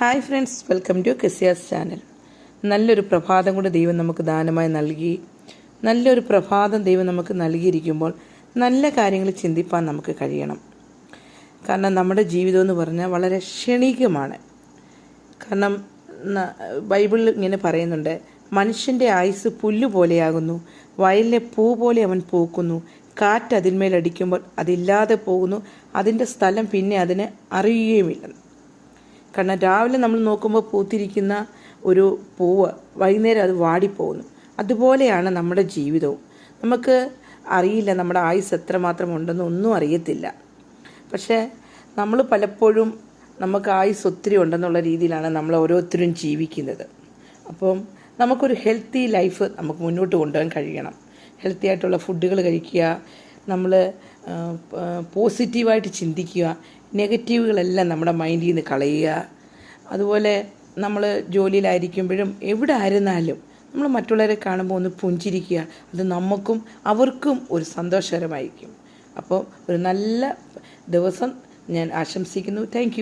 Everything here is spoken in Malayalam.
Hi friends welcome to Kesiya's channel നല്ലൊരു പ്രഭാതം കൂടി ദൈവം നമുക്ക് ദാനമായി നൽകി. നല്ലൊരു പ്രഭാതം ദൈവം നമുക്ക് നൽകിയിരിക്കുമ്പോൾ നല്ല കാര്യങ്ങൾ ചിന്തിപ്പാൻ നമുക്ക് കഴിയണം. കാരണം നമ്മുടെ ജീവിതം എന്ന് പറഞ്ഞാൽ വളരെ ക്ഷണികമാണ്. കാരണം ബൈബിളിൽ ഇങ്ങനെ പറയുന്നുണ്ട് മനുഷ്യന്റെ ആയുസ് പുല്ല് പോലെയാകുന്നു വയലിലെ പൂ പോലെ അവൻ പൂക്കുന്നു കാറ്റ് അതിന്മേലടിക്കുമ്പോൾ അതില്ലാതെ പോകുന്നു അതിന്റെ സ്ഥലം പിന്നെ അതിന് അറിയുകയുമില്ല. കാരണം രാവിലെ നമ്മൾ നോക്കുമ്പോൾ പൂത്തിരിക്കുന്ന ഒരു പൂവ് വൈകുന്നേരം അത് വാടിപ്പോകുന്നു. അതുപോലെയാണ് നമ്മുടെ ജീവിതവും. നമുക്ക് അറിയില്ല നമ്മുടെ ആയുസ് എത്രമാത്രം ഉണ്ടെന്ന് ഒന്നും അറിയത്തില്ല. പക്ഷേ നമ്മൾ പലപ്പോഴും നമുക്ക് ആയുസ് ഒത്തിരി ഉണ്ടെന്നുള്ള രീതിയിലാണ് നമ്മൾ ഓരോരുത്തരും ജീവിക്കുന്നത്. അപ്പം നമുക്കൊരു ഹെൽത്തി ലൈഫ് നമുക്ക് മുന്നോട്ട് കൊണ്ടുപോകാൻ കഴിയണം. ഹെൽത്തി ആയിട്ടുള്ള ഫുഡുകൾ കഴിക്കുക. നമ്മൾ പോസിറ്റീവായിട്ട് ചിന്തിക്കുക നെഗറ്റീവുകളെല്ലാം നമ്മുടെ മൈൻഡിൽ നിന്ന് കളയുക. അതുപോലെ നമ്മൾ ജോലിയിലായിരിക്കുമ്പോഴും എവിടെ ആയിരുന്നാലും നമ്മൾ മറ്റുള്ളവരെ കാണുമ്പോൾ ഒന്ന് പുഞ്ചിരിക്കുക. അത് നമുക്കും അവർക്കും ഒരു സന്തോഷകരമായിരിക്കും. അപ്പോൾ ഒരു നല്ല ദിവസം ഞാൻ ആശംസിക്കുന്നു. താങ്ക്